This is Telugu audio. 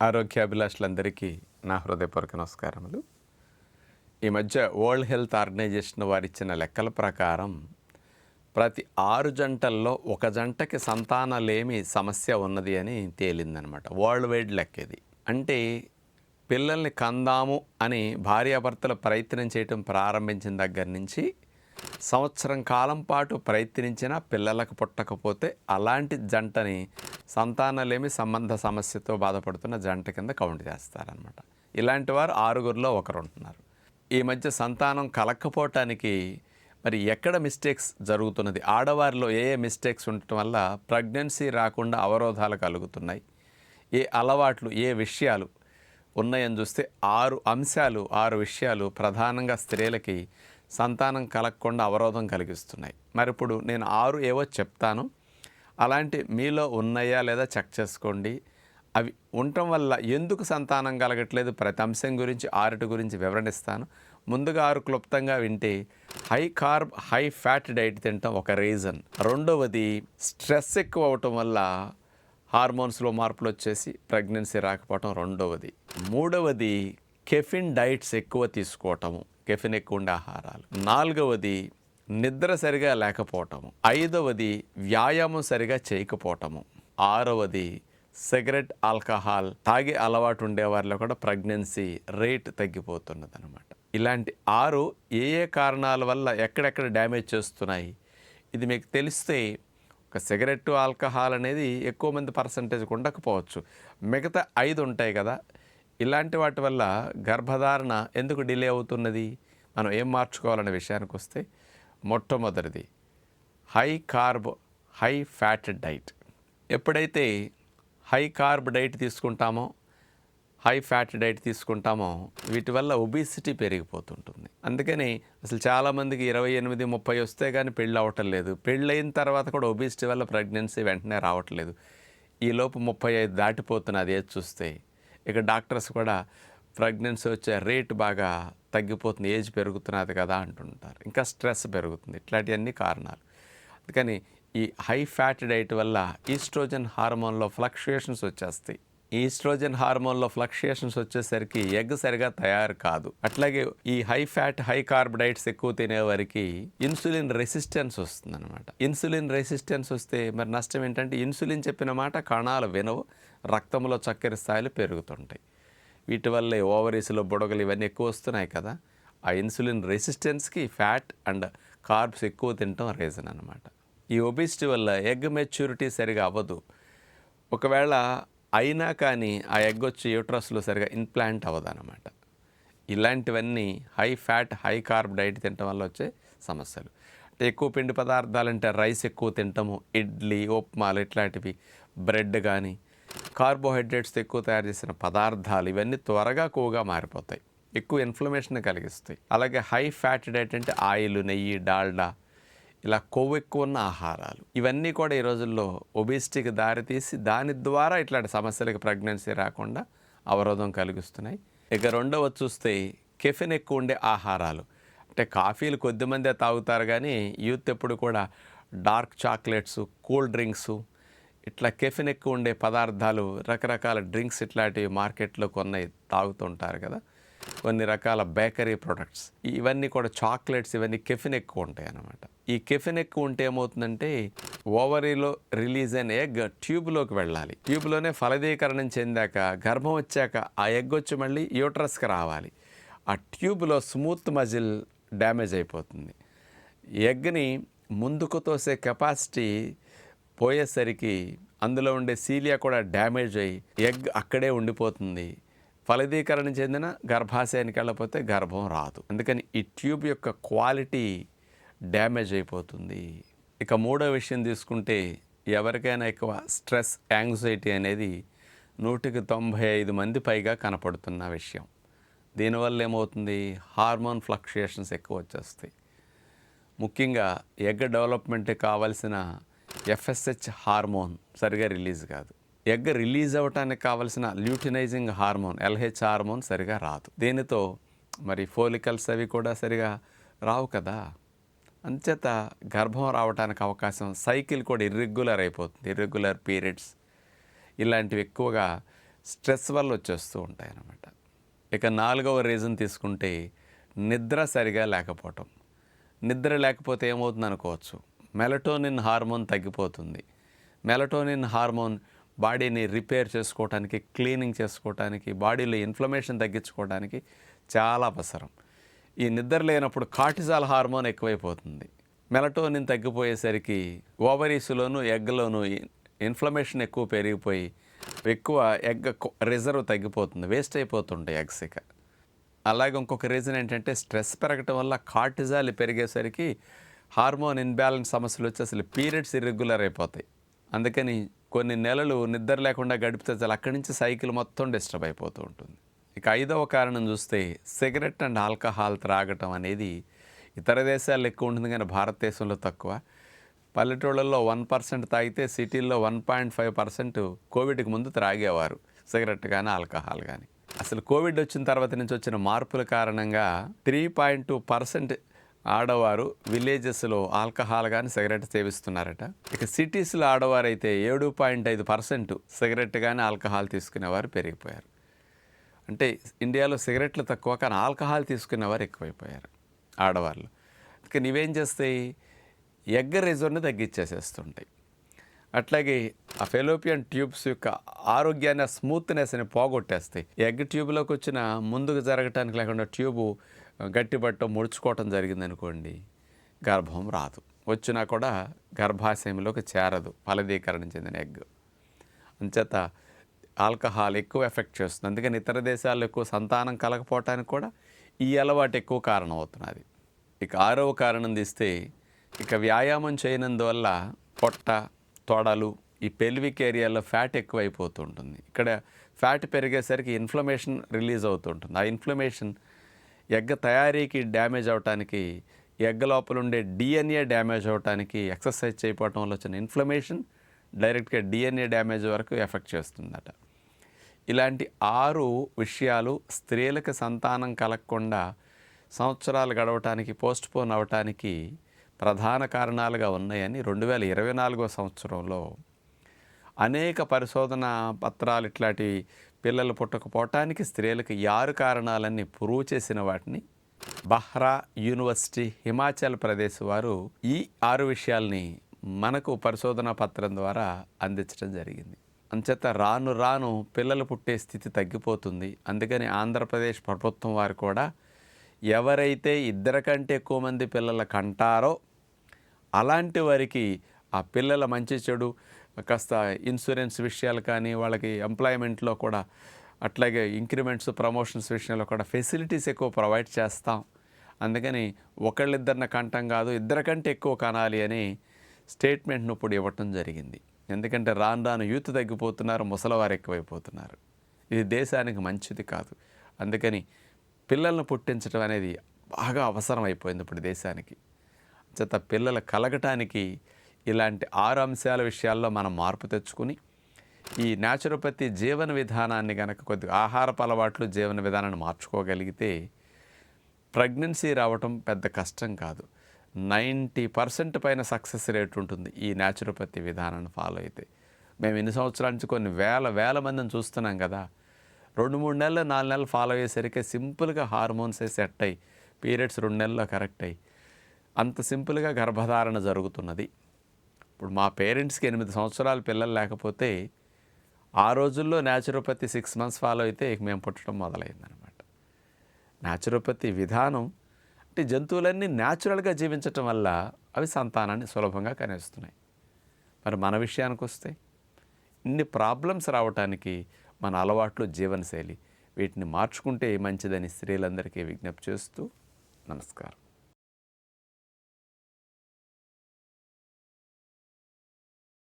ఆరోగ్యాభిలాషులందరికీ నా హృదయపూర్వక నమస్కారములు. ఈ మధ్య వరల్డ్ హెల్త్ ఆర్గనైజేషన్ వారు ఇచ్చిన లెక్కల ప్రకారం ప్రతి ఆరు జంటల్లో ఒక జంటకి సంతానలేమి సమస్య ఉన్నది అని తేలిందనమాట. వరల్డ్ వైడ్ లెక్క ఇది అంటే పిల్లల్ని కందాము అని భార్యాభర్తలు ప్రయత్నం చేయటం ప్రారంభించిన దగ్గర నుంచి సంవత్సరం కాలం పాటు ప్రయత్నించినా పిల్లలకు పుట్టకపోతే అలాంటి జంటని సంతానలేమి సంబంధ సమస్యతో బాధపడుతున్న జంట కింద కౌంట్ చేస్తారనమాట ఇలాంటి వారు ఆరుగురిలో ఒకరు ఉంటున్నారు ఈ మధ్య సంతానం కలక్కపోవటానికి మరి ఎక్కడ మిస్టేక్స్ జరుగుతున్నది? ఆడవారిలో ఏ ఏ మిస్టేక్స్ ఉండటం వల్ల ప్రెగ్నెన్సీ రాకుండా అవరోధాలు కలుగుతున్నాయి? ఏ అలవాట్లు ఏ విషయాలు ఉన్నాయని చూస్తే ఆరు అంశాలు ఆరు విషయాలు ప్రధానంగా స్త్రీలకి సంతానం కలగకుండా అవరోధం కలిగిస్తున్నాయి. మరి ఇప్పుడు నేను ఆరు ఏవో చెప్తాను. అలాంటి మీలో ఉన్నాయా లేదా చెక్ చేసుకోండి. అవి ఉండటం వల్ల ఎందుకు సంతానం కలగట్లేదు? ప్రతి అంశం గురించి ఆరుటి గురించి వివరణిస్తాను ముందుగా ఆరు క్లుప్తంగా వింటే high carb high fat diet తినటం ఒక రీజన్. రెండవది స్ట్రెస్ ఎక్కువ అవటం వల్ల హార్మోన్స్లో మార్పులు వచ్చేసి ప్రెగ్నెన్సీ రాకపోవటం రెండవది. మూడవది కెఫిన్ డైట్స్ ఎక్కువ తీసుకోవటము కెఫిన్ ఎక్కువ ఉండే ఆహారాలు. నాలుగవది నిద్ర సరిగా లేకపోవటము. ఐదవది వ్యాయామం సరిగా చేయకపోవటము. ఆరవది సిగరెట్ ఆల్కహాల్ తాగే అలవాటు ఉండే వారిలో కూడా ప్రెగ్నెన్సీ రేట్ తగ్గిపోతున్నది అనమాట ఇలాంటి ఆరు ఏ ఏ కారణాల వల్ల ఎక్కడెక్కడ డ్యామేజ్ చేస్తున్నాయి? ఇది మీకు తెలిస్తే ఒక సిగరెట్ ఆల్కహాల్ అనేది ఎక్కువ మంది పర్సంటేజ్ ఉండకపోవచ్చు. మిగతా ఐదు ఉంటాయి కదా. ఇలాంటి వాటి వల్ల గర్భధారణ ఎందుకు డిలే అవుతున్నది? మనం ఏం మార్చుకోవాలనే విషయానికి వస్తే మొట్టమొదటిది. High carb high fat diet ఎప్పుడైతే హై కార్బ్ డైట్ తీసుకుంటామో హై ఫ్యాట్ డైట్ తీసుకుంటామో వీటి వల్ల ఒబిసిటీ పెరిగిపోతుంటుంది. అందుకని అసలు చాలామందికి ఇరవై ఎనిమిది ముప్పై వస్తే కానీ పెళ్ళి అవ్వటం లేదు. పెళ్ళి అయిన తర్వాత కూడా ఒబిసిటీ వల్ల ప్రెగ్నెన్సీ వెంటనే రావట్లేదు ఈ లోపు ముప్పై ఐదు దాటిపోతున్నది ఏది చూస్తే ఇక డాక్టర్స్ కూడా ప్రెగ్నెన్సీ వచ్చే రేట్ బాగా తగ్గిపోతుంది ఏజ్ పెరుగుతున్నది కదా అంటుంటారు. ఇంకా స్ట్రెస్ పెరుగుతుంది. ఇట్లాంటివన్నీ కారణాలు. అందుకని ఈ హై ఫ్యాట్ డైట్ వల్ల ఈస్ట్రోజన్ హార్మోన్లో ఫ్లక్చుయేషన్స్ వచ్చేస్తాయి. ఈస్ట్రోజన్ హార్మోన్లో ఫ్లక్చుయేషన్స్ వచ్చేసరికి ఎగ్ సరిగా తయారు కాదు. అట్లాగే ఈ high fat high carb diets ఎక్కువ తినే వారికి ఇన్సులిన్ రెసిస్టెన్స్ వస్తుందన్నమాట. ఇన్సులిన్ రెసిస్టెన్స్ వస్తే మరి నష్టం ఏంటంటే ఇన్సులిన్ చెప్పిన మాట కణాలు వినవు రక్తంలో చక్కెర స్థాయిలు పెరుగుతుంటాయి. వీటి వల్లే ఓవరీస్లో బుడగలు ఇవన్నీ ఎక్కువ వస్తున్నాయి కదా. ఆ ఇన్సులిన్ రెసిస్టెన్స్కి ఫ్యాట్ అండ్ కార్బ్స్ ఎక్కువ తినటం రీజన్ అనమాట ఈ ఒబిసిటీ వల్ల ఎగ్ మెచ్యూరిటీ సరిగా అవ్వదు. ఒకవేళ అయినా కానీ ఆ ఎగ్ వచ్చి యూట్రస్లో సరిగా ఇన్ప్లాంట్ అవ్వదు అనమాట ఇలాంటివన్నీ high fat high carb diet తినటం వల్ల వచ్చే సమస్యలు. అంటే ఎక్కువ పిండి పదార్థాలు అంటే రైస్ ఎక్కువ తింటాము ఇడ్లీ ఉప్మాలు ఇట్లాంటివి బ్రెడ్ కానీ కార్బోహైడ్రేట్స్ ఎక్కువ తయారు చేసిన పదార్థాలు ఇవన్నీ త్వరగా కొవ్వుగా మారిపోతాయి. ఎక్కువ ఇన్ఫ్లమేషన్ కలిగిస్తాయి. అలాగే హై ఫ్యాట్ డైట్ అంటే ఆయిల్ నెయ్యి డాల్డా ఇలా కొవ్వు ఎక్కువ ఉన్న ఆహారాలు. ఇవన్నీ కూడా ఈ రోజుల్లో ఒబిసిటీకి దారితీసి దాని ద్వారా ఇట్లాంటి సమస్యలకు ప్రెగ్నెన్సీ రాకుండా అవరోధం కలిగిస్తున్నాయి. ఇక రెండవ చూస్తే కెఫిన్ ఎక్కువ ఉండే ఆహారాలు. అంటే కాఫీలు కొద్దిమందే తాగుతారు కానీ యూత్ ఎప్పుడు కూడా డార్క్ చాక్లెట్స్ కూల్ డ్రింక్స్ ఇట్లా కెఫిన్ ఎక్కువ ఉండే పదార్థాలు రకరకాల డ్రింక్స్ ఇట్లాంటివి మార్కెట్లో కొన్ని తాగుతుంటారు కదా. కొన్ని రకాల బేకరీ ప్రొడక్ట్స్. ఇవన్నీ కూడా చాక్లెట్స్ ఇవన్నీ కెఫిన్ ఎక్కువ ఉంటాయి అన్నమాట. ఈ కెఫిన్ ఎక్కువ ఉంటే ఏమవుతుందంటే ఓవరీలో రిలీజ్ అయిన ఎగ్ ట్యూబ్లోకి వెళ్ళాలి. ట్యూబ్లోనే ఫలదీకరణం చెందాక గర్భం వచ్చాక ఆ ఎగ్ వచ్చి మళ్ళీ యూట్రస్కి రావాలి. ఆ ట్యూబ్లో స్మూత్ మజిల్ డ్యామేజ్ అయిపోతుంది. ఎగ్ని ముందుకు తోసే కెపాసిటీ పోయేసరికి అందులో ఉండే సీలియా కూడా డ్యామేజ్ అయ్యి ఎగ్ అక్కడే ఉండిపోతుంది. ఫలదీకరణ చెందిన గర్భాశయానికి వెళ్ళకపోతే గర్భం రాదు. అందుకని ఈ ట్యూబ్ యొక్క క్వాలిటీ డ్యామేజ్ అయిపోతుంది. ఇక మూడో విషయం తీసుకుంటే ఎవరికైనా ఎక్కువ స్ట్రెస్ యాంగ్జైటీ అనేది నూటికి తొంభై ఐదు మంది పైగా కనపడుతున్న విషయం. దీనివల్ల ఏమవుతుంది? హార్మోన్ ఫ్లక్చుయేషన్స్ ఎక్కువ వచ్చేస్తాయి. ముఖ్యంగా ఎగ్ డెవలప్మెంట్ కావాల్సిన ఎఫ్ఎస్హెచ్ హార్మోన్ సరిగా రిలీజ్ కాదు. ఎగ్ రిలీజ్ అవ్వటానికి కావలసిన ల్యూటినైజింగ్ హార్మోన్ ఎల్హెచ్ హార్మోన్ సరిగా రాదు. దీనితో మరి ఫోలికల్స్ అవి కూడా సరిగా రావు కదా. అంచేత గర్భం రావడానికి అవకాశం సైకిల్ కూడా ఇర్రెగ్యులర్ అయిపోతుంది. ఇర్రెగ్యులర్ పీరియడ్స్ ఇలాంటివి ఎక్కువగా స్ట్రెస్ వల్ల వచ్చేస్తూ ఉంటాయి అన్నమాట ఇక నాలుగవ రీజన్ తీసుకుంటే నిద్ర సరిగా లేకపోవటం. నిద్ర లేకపోతే ఏమవుతుంది అనుకోవచ్చు మెలటోనిన్ హార్మోన్ తగ్గిపోతుంది. మెలటోనిన్ హార్మోన్ బాడీని రిపేర్ చేసుకోవటానికి క్లీనింగ్ చేసుకోవటానికి బాడీలో ఇన్ఫ్లమేషన్ తగ్గించుకోవడానికి చాలా అవసరం. ఈ నిద్ర లేనప్పుడు కార్టిజాల్ హార్మోన్ ఎక్కువైపోతుంది. మెలటోనిన్ తగ్గిపోయేసరికి ఓవరీస్లోను ఎగ్లోను ఇన్ఫ్లమేషన్ ఎక్కువ పెరిగిపోయి ఎక్కువ ఎగ్ రిజర్వ్ తగ్గిపోతుంది వేస్ట్ అయిపోతుంటాయి ఎగ్స్ ఇక. అలాగే ఇంకొక రీజన్ ఏంటంటే స్ట్రెస్ పెరగటం వల్ల కార్టిజాల్ పెరిగేసరికి హార్మోన్ ఇన్బ్యాలెన్స్ సమస్యలు వచ్చి అసలు పీరియడ్స్ ఇర్రెగ్యులర్ అయిపోతాయి. అందుకని కొన్ని నెలలు నిద్ర లేకుండా గడిపితే చాలు అక్కడి నుంచి సైకిల్ మొత్తం డిస్టర్బ్ అయిపోతూ ఉంటుంది. ఇక ఐదవ కారణం చూస్తే సిగరెట్ అండ్ ఆల్కహాల్ త్రాగటం అనేది ఇతర దేశాల్లో ఎక్కువ ఉంటుంది కానీ భారతదేశంలో తక్కువ. పల్లెటూళ్ళల్లో వన్ పర్సెంట్ తాగితే సిటీల్లో వన్ పాయింట్ ఫైవ్ పర్సెంట్ కోవిడ్కి ముందు త్రాగేవారు సిగరెట్ కానీ ఆల్కహాల్ కానీ అసలు కోవిడ్ వచ్చిన తర్వాత నుంచి వచ్చిన మార్పుల కారణంగా త్రీ పాయింట్ టూ పర్సెంట్ ఆడవారు విలేజెస్లో ఆల్కహాల్ కానీ సిగరెట్ సేవిస్తున్నారట. ఇక సిటీస్లో ఆడవారు అయితే ఏడు పాయింట్ ఐదు పర్సెంట్ సిగరెట్ కానీ ఆల్కహాల్ తీసుకునేవారు పెరిగిపోయారు. అంటే ఇండియాలో సిగరెట్లు తక్కువ కానీ ఆల్కహాల్ తీసుకునేవారు ఎక్కువైపోయారు ఆడవాళ్ళు. ఇక నీవేం చేస్తాయి? ఎగ్ రిజోర్ని తగ్గించేసేస్తుంటాయి అట్లాగే ఆ ఫెలోపియన్ ట్యూబ్స్ యొక్క ఆరోగ్యాన్ని స్మూత్నెస్ స్మూత్నెస్ని పోగొట్టేస్తాయి. ఎగ్ ట్యూబ్లోకి వచ్చిన ముందుకు జరగటానికి లేకుండా ట్యూబు గట్టిబట్ట ముడుచుకోవటం జరిగిందనుకోండి గర్భం రాదు. వచ్చినా కూడా గర్భాశయంలోకి చేరదు ఫలదీకరణ చెందిన ఎగ్. అంచేత ఆల్కహాల్ ఎక్కువ ఎఫెక్ట్ చేస్తుంది. అందుకని ఇతర దేశాల్లో ఎక్కువ సంతానం కలగపోవటానికి కూడా ఈ అలవాటు ఎక్కువ కారణం అవుతున్నది ఇక ఆరవ కారణం తీస్తే ఇక వ్యాయామం చేయనందువల్ల పొట్ట తొడలు ఈ పెల్విక్ ఏరియాలో ఫ్యాట్ ఎక్కువైపోతుంటుంది ఇక్కడ ఫ్యాట్ పెరిగేసరికి ఇన్ఫ్లమేషన్ రిలీజ్ అవుతుంటుంది ఆ ఇన్ఫ్లమేషన్ ఎగ్గ తయారీకి డ్యామేజ్ అవటానికి ఎగ్గ లోపల ఉండే డిఎన్ఏ డ్యామేజ్ అవటానికి ఎక్సర్సైజ్ చేయకపోవటం వల్ల వచ్చిన ఇన్ఫ్లమేషన్ డైరెక్ట్గా డిఎన్ఏ డ్యామేజ్ వరకు ఎఫెక్ట్ చేస్తుందట. ఇలాంటి ఆరు విషయాలు స్త్రీలకు సంతానం కలగకుండా సంవత్సరాలు గడవటానికి పోస్ట్ పోన్ అవటానికి ప్రధాన కారణాలుగా ఉన్నాయని రెండు వేల ఇరవై నాలుగో సంవత్సరంలో అనేక పరిశోధన పత్రాలు ఇట్లాంటి పిల్లలు పుట్టకపోవటానికి స్త్రీలకు యారు ఆరు కారణాలన్నీ ప్రూవ్ చేసిన వాటిని బహ్రా యూనివర్సిటీ హిమాచల్ ప్రదేశ్ వారు ఈ ఆరు విషయాల్ని మనకు పరిశోధన పత్రం ద్వారా అందించడం జరిగింది. అంచేత రాను రాను పిల్లలు పుట్టే స్థితి తగ్గిపోతుంది. అందుకని ఆంధ్రప్రదేశ్ ప్రభుత్వం వారు కూడా ఎవరైతే ఇద్దరికంటే ఎక్కువ మంది పిల్లల కంటారో అలాంటి వారికి ఆ పిల్లల మంచి చెడు కాస్త ఇన్సూరెన్స్ విషయాలు కానీ వాళ్ళకి ఎంప్లాయ్మెంట్లో కూడా అట్లాగే ఇంక్రిమెంట్స్ ప్రమోషన్స్ విషయంలో కూడా ఫెసిలిటీస్ ఎక్కువ ప్రొవైడ్ చేస్తాం. అందుకని ఒకళ్ళిద్దరిని కంటం కాదు ఇద్దరికంటే ఎక్కువ కనాలి అని స్టేట్మెంట్ను ఇప్పుడు ఇవ్వటం జరిగింది. ఎందుకంటే రాను రాను యూత్ తగ్గిపోతున్నారు ముసలివారు ఎక్కువైపోతున్నారు. ఇది దేశానికి మంచిది కాదు. అందుకని పిల్లలను పుట్టించడం అనేది బాగా అవసరం అయిపోయింది ఇప్పుడు దేశానికి. చేత పిల్లలు కలగటానికి ఇలాంటి ఆరు అంశాల విషయాల్లో మనం మార్పు తెచ్చుకుని ఈ న్యాచురోపతి జీవన విధానాన్ని కనుక కొద్దిగా ఆహారపు అలవాట్లు జీవన విధానాన్ని మార్చుకోగలిగితే ప్రెగ్నెన్సీ రావటం పెద్ద కష్టం కాదు. నైంటీ పర్సెంట్ పైన సక్సెస్ రేట్ ఉంటుంది ఈ న్యాచురోపతి విధానాన్ని ఫాలో అయితే. మేము ఎన్ని సంవత్సరాల నుంచి కొన్ని వేల వేల మందిని చూస్తున్నాం కదా. రెండు మూడు నెలలు నాలుగు నెలలు ఫాలో అయ్యేసరికి సింపుల్గా హార్మోన్స్ సెట్ అయ్యి పీరియడ్స్ రెండు నెలల్లో కరెక్ట్ అయ్యి అంత సింపుల్గా గర్భధారణ జరుగుతున్నది. ఇప్పుడు మా పేరెంట్స్కి ఎనిమిది సంవత్సరాల పిల్లలు లేకపోతే ఆ రోజుల్లో న్యాచురోపతి సిక్స్ మంత్స్ ఫాలో అయితే ఇక మేము పుట్టడం మొదలైందనమాట న్యాచురోపతి విధానం అంటే జంతువులన్నీ న్యాచురల్గా జీవించటం వల్ల అవి సంతానాన్ని సులభంగా కనేస్తున్నాయి. మరి మన విషయానికి వస్తే ఇన్ని ప్రాబ్లమ్స్ రావటానికి మన అలవాట్లు జీవనశైలి వీటిని మార్చుకుంటే మంచిదని స్త్రీలందరికీ విజ్ఞప్తి చేస్తూ నమస్కారం.